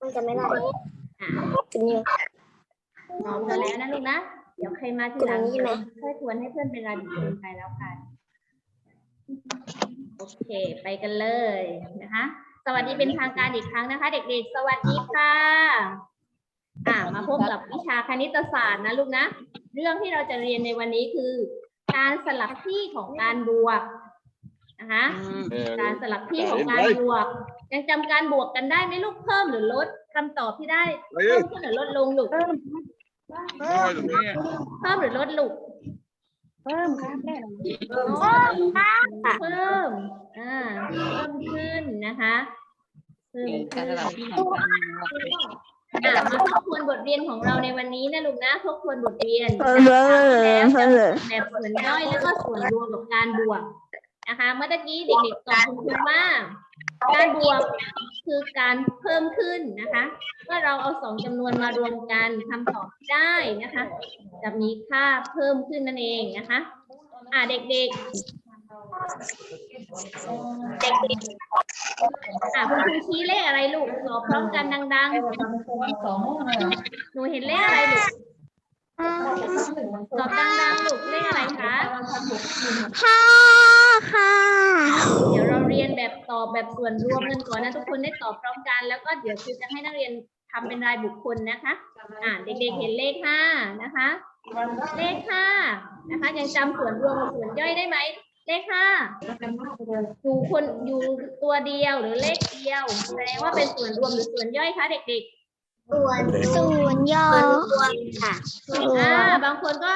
มันจะไม่ได้อะเป็นยังพร้อมกันแล้วนะลูกนะ เดี๋ยวใครมาทีหลังตรงนี้เดี๋ยวไหม ค่อยทวนให้เพื่อนเป็นรายบุคคลไปแล้วกัน โอเค ไปกันเลยนะคะ สวัสดีเป็นทางการอีกครั้งนะคะ เด็กๆ สวัสดีค่ะ อ่ามาพบกับวิชาคณิตศาสตร์นะลูกนะ เรื่องที่เราจะเรียนในวันนี้คือ การสลับที่ของการบวก นะคะการสลับที่ของการบวก ยังจำการบวกกันได้ไหมลูกเพิ่มหรือลดคำตอบที่ได้เพิ่มขึ้นหรือลดลงลูกเพิ่มหรือลดลูกเพิ่มครับแม่เพิ่มเพิ่มอ่าเพิ่มขึ้นนะคะเพิ่มขึ้นอ่ามาทบทวนบทเรียนของเราในวันนี้นะลูกนะทบทวนบทเรียนแล้วแบบส่วนย่อยแล้วก็ส่วนรวมกับการบวก นะคะเมื่อตะกี้เด็กๆตอบคุณครูว่า การบวกคือการเพิ่มขึ้นนะคะเมื่อเราเอาสองจำนวนมารวมกันคำตอบได้นะคะ จะมีค่าเพิ่มขึ้นนั่นเองนะคะ อ่าเด็กๆเด็กๆอ่าคุณครูชี้เลขอะไรลูกตอบพร้อมกันดังๆหนูเห็นเลขอะไรลูก ตอบดังๆลูกเลขอะไรคะห้าค่ะ เดี๋ยวเราเรียนแบบตอบแบบส่วนรวมกันก่อนนะทุกคนได้ตอบพร้อมกัน แล้วก็เดี๋ยวครูจะให้นักเรียนทำเป็นรายบุคคลนะคะ อ่าเด็กๆเห็นเลขห้านะคะ เลขห้านะคะ ยังจำส่วนรวมกับส่วนย่อยได้ไหมเลขห้าอยู่คนอยู่ตัวเดียวหรือเลขเดียวแสดงว่าเป็นส่วนรวมหรือส่วนย่อยคะเด็ก ส่วนส่วนย่อค่ะอ่าบางคนก็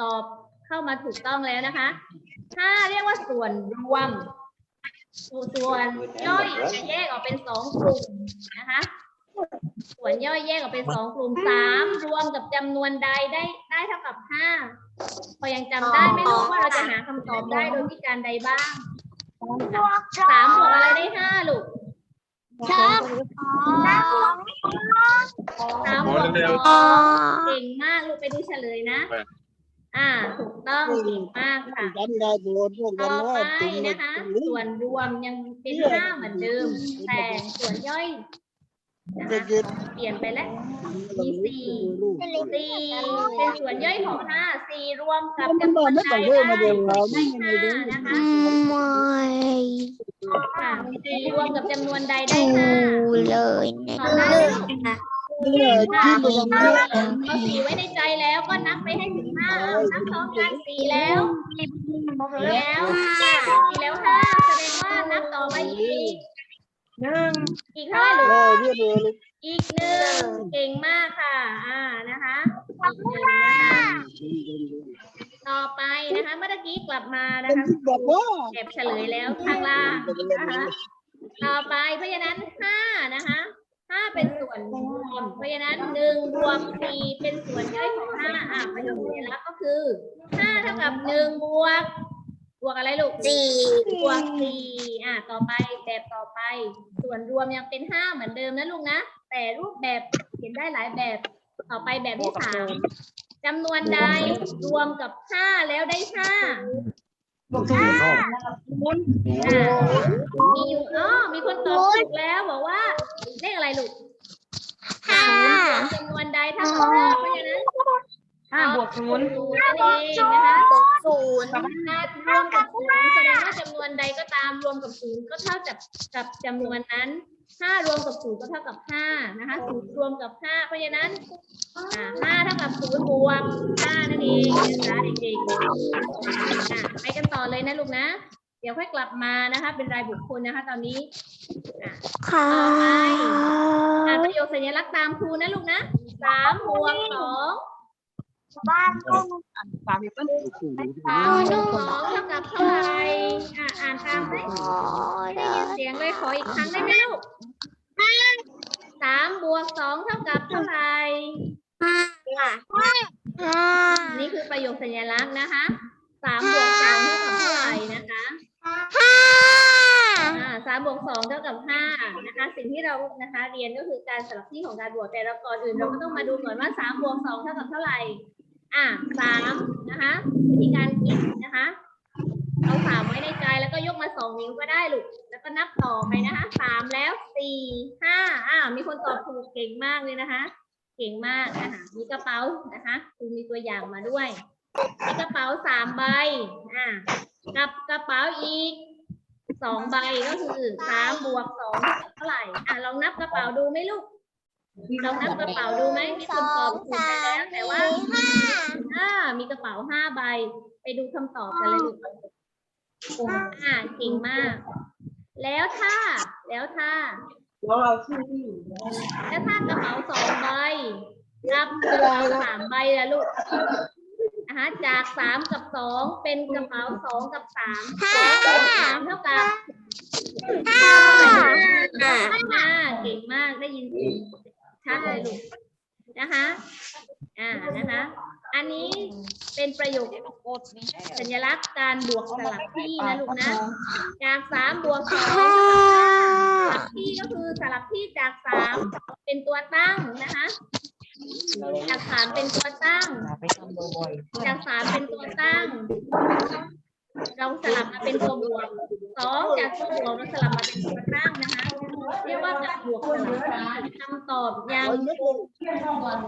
ตอบเข้ามาถูกต้องแล้วนะคะห้าเรียกว่าส่วนรวม ส่วนย่อยจะแยกออกเป็นสองกลุ่มนะคะ ส่วนย่อยแยกออกเป็นสองกลุ่มสามรวมกับจำนวนใดได้ได้เท่ากับห้าพอยังจำได้ไม่รู้ว่าเราจะหาคำตอบได้โดยวิธีการใดบ้างสามบวกอะไรได้ห้าลูก ชอบสามบวกสองเก่งมากลูกไปดูเฉลยนะ อ่า ถูกต้องเก่งมากค่ะต่อไปนะคะ ส่วนรวมยังเป็นห้าเหมือนเดิม แต่ส่วนย่อย นะคะเปลี่ยนไปแล้วมีสี่สี่เป็นส่วนย่อยของห้าสี่รวมกับมันจำนมาวนไม่ใดต้องได้เรื่องมาเดียวเราได้ไม่ห้าไม่ได้นะคะไม่ค่ะสี่รวมกับจำนวนใดได้ดูห้าเลยนะตอบได้ไหมลูกเนี่ยที่มันถ้าเนี่ยเอาสี่ไว้ในใจแล้วก็นับไปให้ถึงห้าเอานับพร้อมกันสี่แล้วสี่แล้วห้าสี่แล้วห้าแสดงว่านับต่อไปอีกหนึ่งอีกเท่าไหร่ลูกเออเรียบร้อย อีกหนึ่งเก่งมากค่ะ อ่านะคะอีกหนึ่งนะคะต่อไปนะคะ เมื่อกี้กลับมานะคะบอกว่าเก็บเฉลยแล้วข้างล่างนะคะต่อไปเพราะฉะนั้นห้านะคะห้าเป็นส่วนรวม เพราะฉะนั้นหนึ่งบวกสี่เป็นส่วนย่อยของห้าอะประโยคสัญลักษณ์ก็คือห้าเท่ากับหนึ่งบวก บวกอะไรลูกสี่บวกสี่อะต่อไปแบบต่อไป ส่วนรวมยังเป็นห้าเหมือนเดิมนะลูกนะ แต่รูปแบบเขียนได้หลายแบบ ต่อไปแบบที่สามจำนวนใดรวมกับห้าแล้วได้ห้าอะมีอยู่อ๋อมีคนตอบถูกแล้วบอกว่าเลขอะไรลูกห้าจำนวนใดเท่ากับห้าเพราะฉะนั้น ห้าบวกศูนย์นั่นเองนะคะศูนย์ห้ารวมกับศูนย์แสดงว่าจำนวนใดก็ตามรวมกับศูนย์ก็เท่ากับกับจำนวนนั้นห้ารวมกับศูนย์ก็เท่ากับห้านะคะศูนย์รวมกับห้าเพราะฉะนั้นอ่าห้าเท่ากับศูนย์บวกห้านั่นเองนะคะเด็กๆอะไปกันต่อเลยนะลูกนะ เดี๋ยวค่อยกลับมานะคะ เป็นรายบุคคลนะคะ ตอนนี้อะค่ะอ่านประโยคสัญลักษณ์ตามครูนะลูกนะสามบวกสอง บ้านกุ้งสามบวกสองเท่ากับเท่าไหร่อะอ่านตามไหมได้ยินเสียงเลยขออีกครั้งได้ไหมลูกสามบวกสองเท่ากับเท่าไหร่ห้าห้านี่คือประโยคสัญลักษณ์นะคะสามบวกสองเท่ากับเท่าไหร่นะคะห้าสามบวกสองเท่ากับห้านะคะ สิ่งที่เรานะคะเรียนก็คือการสลับที่ของการบวกแต่เราก่อนอื่นเราก็ต้องมาดูก่อนว่าสามบวกสองเท่ากับเท่าไหร่ อะสามนะคะวิธีการคิดนะคะเอาสามไว้ในใจแล้วก็ยกมาสองนิ้วก็ได้ลูกแล้วก็นับต่อไปนะคะสามแล้วสี่ห้าอ่ามีคนตอบถูกเก่งมากเลยนะคะ เก่งมากนะคะมีกระเป๋านะคะคือมีตัวอย่างมาด้วยมีกระเป๋าสามใบอ่ากับกระเป๋าอีกสองใบก็คือสามบวกสองเท่าไหร่อะลองนับกระเป๋าดูไหมลูก ลองนับกระเป๋าดูไหมมีคนตอบถูกไปแล้วแต่ว่าอ่ามีกระเป๋าห้าใบ ไปดูคำตอบกันเลยลูกอ่าเก่งมาก แล้วถ้า แล้วถ้า แล้วถ้ากระเป๋าสองใบกับกระเป๋าสามใบละลูกนะคะจากสามกับสองเป็นกระเป๋าสองกับสามสองบวกสามเท่ากับห้าห้าเก่งมากได้ยินเสียง ชัดเลยลูกนะคะ อ่านะคะ อันนี้เป็นประโยคสัญลักษณ์การบวกสลับที่นะลูกนะ จากสามบวกสองสลับที่ก็คือสลับที่จากสามเป็นตัวตั้งนะคะจากสามเป็นตัวตั้งจากสามเป็นตัวตั้ง เราสลับมาเป็นตัวบวกสองจากตัวบวกเราสลับมาเป็นตัวตั้งนะคะเรียกว่าการบวกสลับที่คำตอบยังคง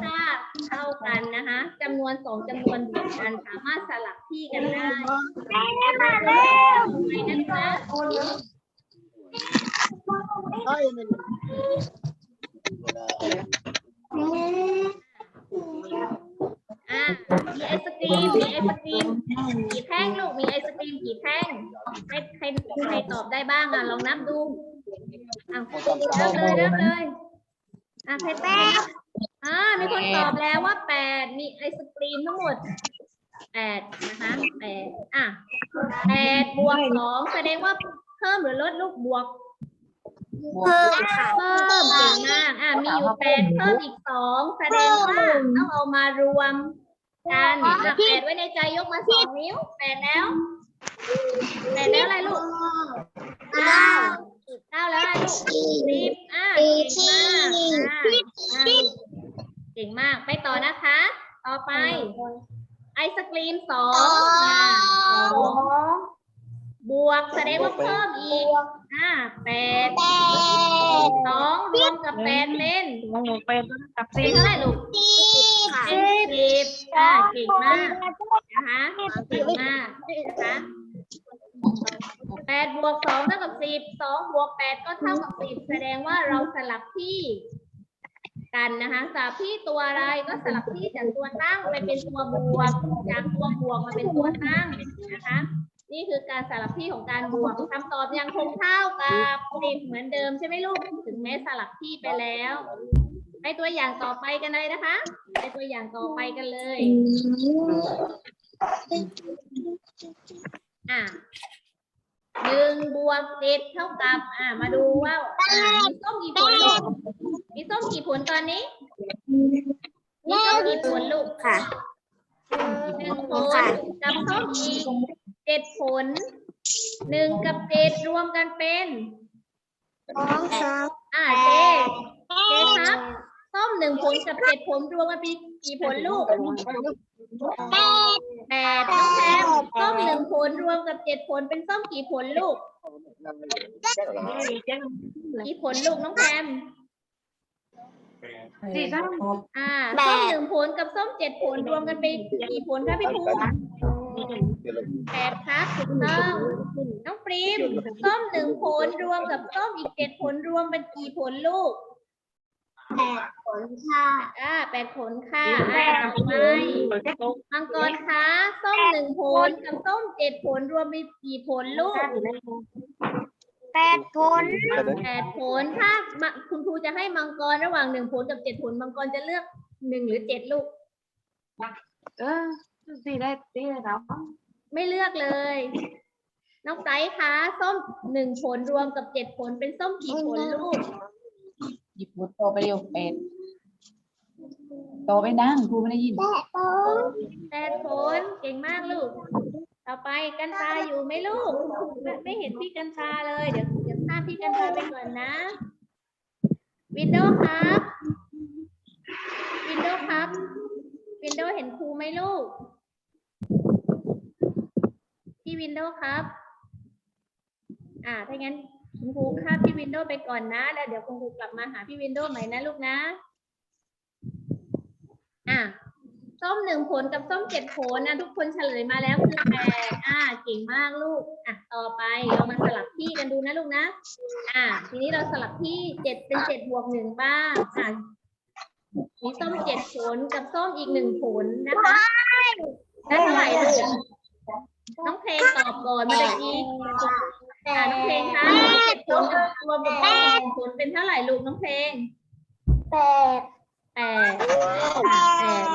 ค่าเท่ากันนะคะจำนวนสองจำนวนบวกกันสามารถสลับที่กันได้มาแล้วไปนะคะใช่นั่นแหละอะ มีไอศกรีม มีไอศกรีม กี่แท่งลูก มีไอศกรีมกี่แท่ง ใครใครใครตอบได้บ้างอะ ลองนับดู อะเริ่มเลยเริ่มเลย อะใครแป้งอ่า มีคนตอบแล้วว่าแปด มีไอศกรีมทั้งหมดแปดนะคะแปดอะแปดบวกสองแสดงว่าเพิ่มหรือลดลูกบวกเพิ่มค่ะเพิ่มเก่งมากอะมีอยู่แปดเพิ่มอีกสองแสดงว่าต้องเอามารวม กันอะแปดไว้ในใจยกมาสองนิ้วแปดแล้วแปดแล้วอะไรลูกเก้าเก้าแล้วอะไรลูกสิบอะเก่งมากอะอะเก่งมากไปต่อนะคะ ต่อไป ไอศกรีมสองอะสองบวกแสดงว่าเพิ่มอีกอ่าแปดแปดสองรวมกับแปดเป็นเป็นกับเป็สินบเท่าไหร่ลูกค่ะเป็นสิบ อ่าเก่งมากนะคะเก่งมากนะคะแปดบวกสองเท่ากับสิบสองบวกแปดก็เท่ากับสิบแสดงว่าเราสลับที่กันนะคะสลับที่ตัวอะไรก็สลับที่จากตัวตั้งไปเป็นตัวบวกจากตัวบวกมาเป็นตัวตั้งนะคะนี่คือการสลับที่ของการบวกคำตอบยังคงเท่ากับสิบเหมือนเดิมใช่ไหมลูกถึงแม้สลับที่ไปแล้ว ไปตัวอย่างต่อไปกันเลยนะคะ ไปตัวอย่างต่อไปกันเลย อะหนึ่งบวกเจ็ดเท่ากับ อะ มาดูว่าอะมีส้มกี่ผลลูกมีส้มกี่ผลตอนนี้ มีส้มกี่ผลลูกค่ะหนึ่งผลกับส้มอีกเจ็ดผลหนึ่งกับเจ็ดรวมกันเป็นสองสามอ่าเจเจครับ ส้มหนึ่งผลกับเจ็ดผลรวมกันเป็นกี่ผลลูกแปดแปดน้องแพมส้มหนึ่งผลรวมกับเจ็ดผลเป็นส้มกี่ผลลูกกี่ผลลูกน้องแพมสี่สามอ่าส้มหนึ่งผลกับส้มเจ็ดผลรวมกันเป็นกี่ผลคะพี่ภูมิแปดครับถูกต้องน้องปรีมส้มหนึ่งผลรวมกับส้มอีกเจ็ดผลรวมเป็นกี่ผลลูก แปดผลค่ะอ่าแปดผลค่ะอ่าต่อไปมังกรคะส้มหนึ่งผลกับส้มเจ็ดผลรวมเป็นกี่ผลลูกแปดผลแปดผลถ้ามาคุณครูจะให้มังกรระหว่างหนึ่งผลกับเจ็ดผลมังกรจะเลือกหนึ่งหรือเจ็ดลูกเออสี่ได้สี่ได้แล้วไม่เลือกเลยน้องไบรท์คะส้มหนึ่งผลรวมกับเจ็ดผลเป็นส้มกี่ผลลูก หยิบหัวโตไปเร็วเป็ดโตไปนั่งครูไม่ได้ยินแปดผลแปดผลเก่งมากลูก ต่อไปกันตาอยู่ไหมลูกไม่ไม่เห็นพี่กันตาเลย เดี๋ยวเดี๋ยวข้ามพี่กันตาไปก่อนนะ วินโดว์ครับ วินโดว์ครับ วินโดว์เห็นครูไหมลูก พี่พี่วินโดว์ครับ อ่าถ้างั้น คุณครูข้ามพี่วินโดว์ไปก่อนนะ แล้วเดี๋ยวคุณครูกลับมาหาพี่วินโดว์ใหม่นะลูกนะ อะส้มหนึ่งผลกับส้มเจ็ดผลนะทุกคนเฉลยมาแล้วคือแปดอ่าเก่งมากลูกอะต่อไปเรามาสลับที่กันดูนะลูกนะอ่าทีนี้เราสลับที่เจ็ดเป็นเจ็ดบวกหนึ่งบ้างอะมีส้มเจ็ดผลกับส้มอีกหนึ่งผลนะคะได้เท่าไหร่ลูกน้องเพลงตอบก่อนเมื่อกี้ อ่าน้องเพลงคะเจ็ดผลกับตัวบวกหนึ่งผลเป็นเท่าไหร่ลูกน้องเพลงแปดแปดค่ะแปด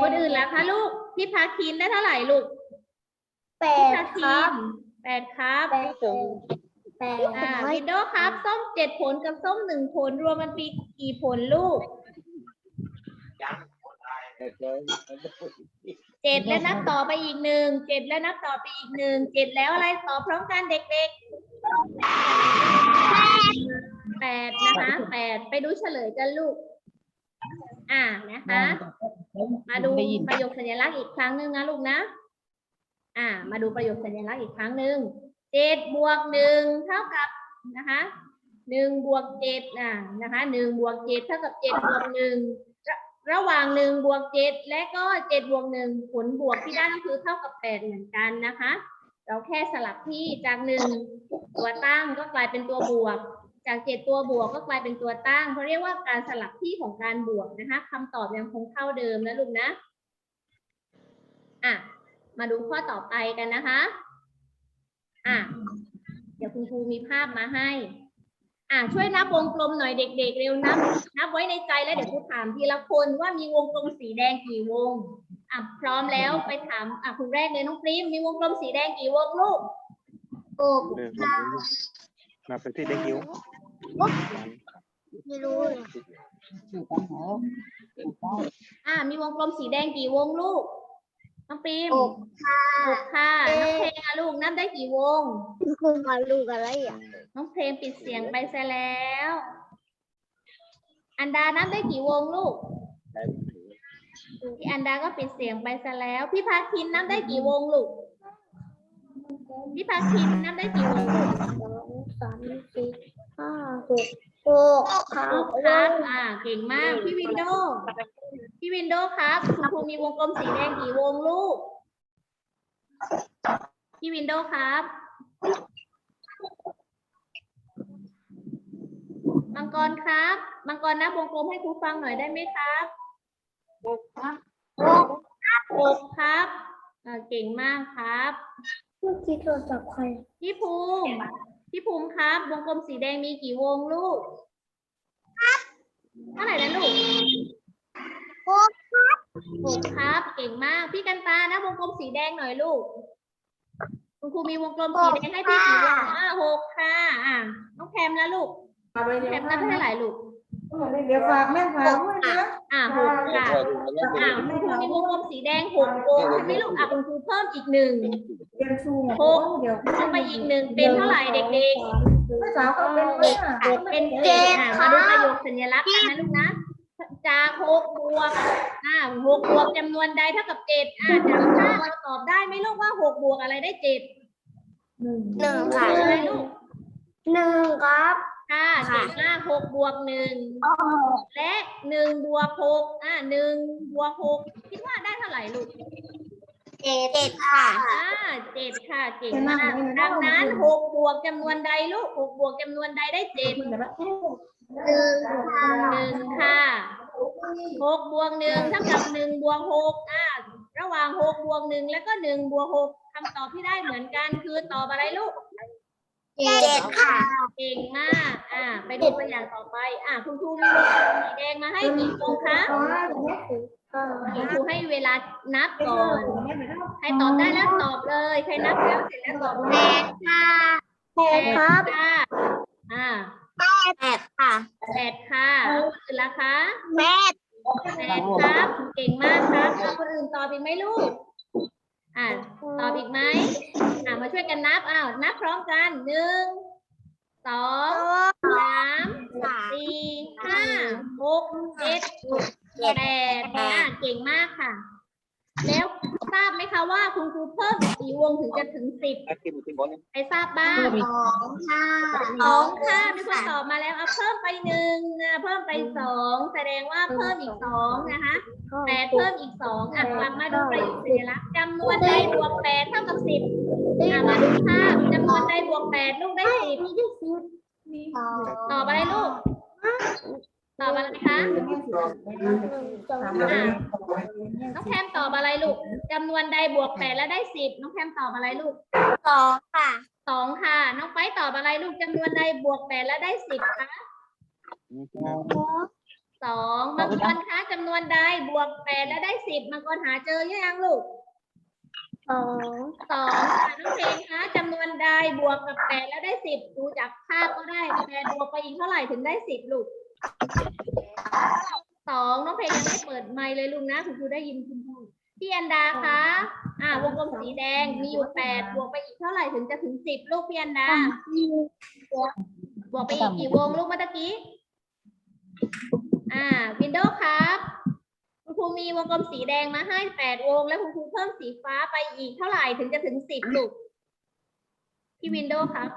คนอื่นล่ะคะลูกพี่พาคินได้เท่าไหร่ลูกแปพี่ดพาคคิรับนแปดครับแปดแปดอ่าวินโดว์ครับ ส้มเจ็ดผลกับส้มหนึ่งผลรวมมันเป็นกี่ผลลูก เจ็ดแล้วนับต่อไปอีกหนึ่งเจ็ดแล้วนับต่อไปอีกหนึ่งเจ็ดแล้วอะไรต่อพร้อมกันเด็กๆแปดนะคะแปดไปดูเฉลยกันลูก อ่านะคะ มาดูประโยคสัญลักษณ์อีกครั้งหนึ่งนะลูกนะ อ่า มาดูประโยคสัญลักษณ์อีกครั้งหนึ่งเจ็ดบวกหนึ่งเท่ากับนะคะหนึ่งบวกเจ็ดอ่านะคะหนึ่งบวกเจ็ดเท่ากับเจ็ดบวกหนึ่ง ระหว่างหนึ่งบวกเจ็ดและก็เจ็ดบวกหนึ่งผลบวกที่ได้ก็คือเท่ากับแปดเหมือนกันนะคะ เราแค่สลับที่จากหนึ่งตัวตั้งก็กลายเป็นตัวบวก จากเจ็ดตัวบวกก็กลายเป็นตัวตั้งเขาเรียกว่าการสลับที่ของการบวกนะคะคำตอบยังคงเท่าเดิมนะลูกนะอะมาดูข้อต่อไปกันนะคะอะเดี๋ยวคุณครูมีภาพมาให้ อะช่วยนับวงกลมหน่อยเด็ก ๆ เร็วนับ นับไว้ในใจแล้วเดี๋ยวครูถามทีละคนว่ามีวงกลมสีแดงกี่วงอะพร้อมแล้วไปถามอะคุณแรกเลยน้องปรีมมีวงกลมสีแดงกี่วงลูกโอ้เดินมาไปที่เด็กยิ้วไม่รู้เลยอยู่ตั้งหออยู่ใต้อะมีวงกลมสีแดงกี่วงลูก น้องปรีมหกค่ะหกค่ะ น้องเพลงอะลูกนับได้กี่วง คุณมาลูกอะไรอะน้องเพลงปิดเสียงไปซะแล้ว อันดานับได้กี่วงลูก พี่อันดาก็ปิดเสียงไปซะแล้ว พี่พาคินนับได้กี่วงลูก พี่พาคินนับได้กี่วงลูกสองสามสี่ห้าหก หกครัหบกครับ อ่า เก่งมาก พี่วินโดว์พี่วินโดว์ครับคุณครูมีวงกลมสีแดงกี่วงลูก พี่วินโดว์ครับมังกรครับมังกรนับวงกลมให้ครูฟังหน่อยได้ไหมครับหกหกครับอ่าเก่งมากครับเมื่อกี้โทรศัพท์ใครพี่ภูมิ พี่ภูมิครับ วงกลมสีแดงมีกี่วงลูกเท่าไหร่นะลูกหกหกครับ เก่งมาก พี่กันตานะวงกลมสีแดงหน่อยลูก คุณครูมีวงกลมสีแดงให้พี่กี่วงอ่าหกค่ะอ่าน้องแคมแล้วลูกแคมนับเท่าไหร่ลูกเดี๋ยวฝากแม่ฝากด้วยนะอ่าหกค่ะอ่าคุณครูมีวงกลมสีแดงหกวงใช่ไหมลูกอะคุณครูเพิ่มอีกหนึ่งเรียนชู หกเดี๋ยวเพิ่มไปอีกหนึ่งเป็นเท่าไหร่เด็กแม่สาวก็เป็นไหมอะๆเป็นเจ็ดอะมาดูประโยคสัญลักษณ์กันนะลูกนะ จากหกบวกอ่าหกบวกจำนวนใดเท่ากับเจ็ดอ่าจากห้าเราตอบได้ไหมลูกว่าหกบวกอะไรได้เจ็ดหนึ่งหนึ่งค่ะอะไรลูกหนึ่งครับค่ะเก่งมากหกบวกหนึ่งและหนึ่งบวกหกอ่าหนึ่งบวกหกคิดว่าได้เท่าไหร่ลูก เจ็ดค่ะ อ่าเจ็ดค่ะเก่งมากดังนั้นหกบวกจำนวนใดลูกหกบวกจำนวนใดได้เจ็ดหนึ่งค่ะหนึ่งค่ะหกบวกหนึ่งเท่ากับหนึ่งบวกหกอ่าระหว่างหกบวกหนึ่งแล้วก็หนึ่งบวกหกคำตอบที่ได้เหมือนกันคือตอบอะไรลูกเจ็ดค่ะ เก่งมาก อ่า ไปดูตัวอย่างต่อไป อ่าคุณครูมีวงกลมสีแดงมาให้กี่วงคะ ครูให้เวลานับก่อนใครตอบได้แล้วตอบเลย ใครนับแล้วเสร็จแล้วตอบเลแปดค่ะแปดครับค่ะอ่าแปดค่ะแปดค่ะแล้วคนอื่นล่ะคะแปดแปดครับ เก่งมากครับแล้วคนอื่นตอบอีกไหมลูก อ่าตอบอีกไหมอ่ามาช่วยกันนับอ้าวนับพร้อมกันหนึ่งสองสามสี่ห้าหกเจ็ด แปดอ่าเก่งมากค่ะ แล้วทราบไหมคะว่าคุณครูเพิ่มอีกกี่กี่วงถึงจะถึงสิบ Aquí me tengo ¿no? ใครทราบบ้างเพิ่มอีกสองค่ะสองค่ะมีคนตอบมาแล้วเอาเพิ่มไปหนึ่งนะเพิ่มไปสองแสดงว่าเพิ่มอีกสองนะคะแปดเพิ่มอีกสองอะกลับมาดูประโยคสัญลักษณ์จำนวนใดบวกแปดเท่ากับสิบอะมาดูภาพจำนวนใดบวกแปดลูกได้สิบสองตอบอะไรลูก ตอบอะไรคะอะน้องแพมตอบอะไรลูกจำนวนใดบวกแปดแล้วได้สิบน้องแพมตอบอะไรลูกสองค่ะสองค่ะ น้องไปตอบอะไรลูกจำนวนใดบวกแปดแล้วได้สิบคะสองมังกรคะจำนวนใดบวกแปดแล้วได้สิบมังกรหาเจอยังลูกสองสองค่ะน้องเพลงคะจำนวนใดบวกกับแปดแล้วได้สิบดูจากภาพก็ได้แปดบวกไปอีกเท่าไหร่ถึงได้สิบลูก สองน้องเพลงยังไม่เปิดไมค์เลยลูกนะคุณครูได้ยินคุณครูพี่อันดาคะอ่าวงกลมสีแดงมีอยู่แปดบวกไปอีกเท่าไหร่ถึงจะถึงสิบลูกพี่อันดาบวกไปอีกกี่วงลูกเมื่อตะกี้อ่าวินโดว์ครับคุณครูมีวงกลมสีแดงมาให้แปดวง แล้วคุณครูเพิ่มสีฟ้าไปอีกเท่าไหร่ถึงจะถึงสิบลูกพี่วินโดว์ครับ